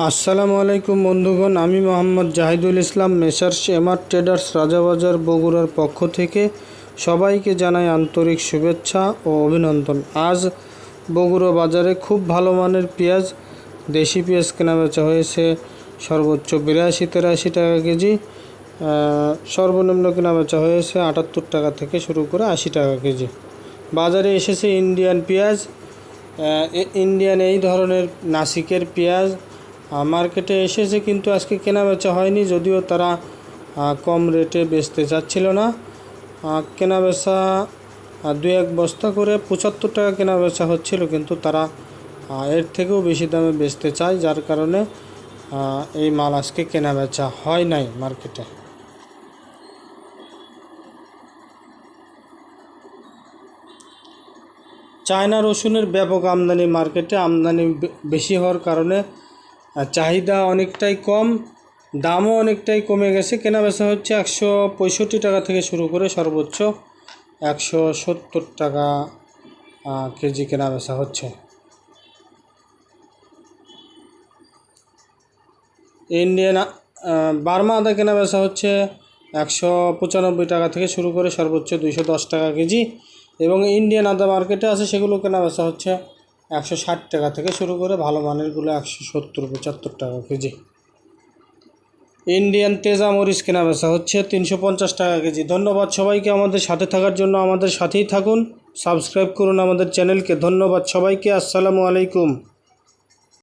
আসসালামু আলাইকুম বন্ধুগণ, আমি Mohammad Zahidul Islam, messrs MR traders Rajabazar বগুড়ার পক্ষ থেকে সবাইকে জানাই আন্তরিক শুভেচ্ছা ও অভিনন্দন। আজ বগুড়া বাজারে খুব ভালো মানের পেঁয়াজ, দেশি পেঁয়াজ কেনা বেচা হয়েছে, সর্বোচ্চ বিরাশি তেরাশি টাকা কেজি সর্বনিম্ন কেনা বেচা হয়েছে আটাত্তর টাকা থেকে শুরু করে আশি টাকা কেজি। বাজারে এসেছে ইন্ডিয়ান পেঁয়াজ ইন্ডিয়ান এই ধরনের নাসিকের পেঁয়াজ মার্কেটে এসেছে কিন্তু আজকে কেনা বেচা হয়নি, যদিও তারা কম রেটে বেচতে চাচ্ছিল না। কেনা বেচা দু এক বস্তা করে পঁচাত্তর টাকা কেনা বেচা হচ্ছিল, কিন্তু তারা এর থেকেও বেশি দামে বেচতে চায়, যার কারণে এই মাল আজকে কেনা বেচা হয় নাই মার্কেটে চায়না রসুনের ব্যাপক আমদানি মার্কেটে আমদানি বেশি হওয়ার কারণে চাহিদা অনেকটাই কম, দামও অনেকটাই কমে গেছে। কেনা বেচা হচ্ছে একশো পঁয়ষট্টি টাকা থেকে শুরু করে সর্বোচ্চ একশো সত্তর টাকা কেজি কেনা বেচা হচ্ছে। ইন্ডিয়ান বার্মা আদা কেনা বেচা হচ্ছে একশো পঁচানব্বই টাকা থেকে শুরু করে সর্বোচ্চ দুইশো দশ টাকা কেজি। এবং ইন্ডিয়ান আদা মার্কেটে আছে সেগুলো কেনা বেচা হচ্ছে একশো ষাট টাকা থেকে শুরু করে ভালো মানেরগুলো একশো সত্তর, পঁচাত্তর টাকা কেজি। ইন্ডিয়ান তেজা মরিচ কেনা বেচা হচ্ছে তিনশো পঞ্চাশ টাকা কেজি। ধন্যবাদ সবাইকে আমাদের সাথে থাকার জন্য, আমাদের সাথেই থাকুন। সাবস্ক্রাইব করুন আমাদের চ্যানেলকে। ধন্যবাদ সবাইকে, আসসালামু আলাইকুম।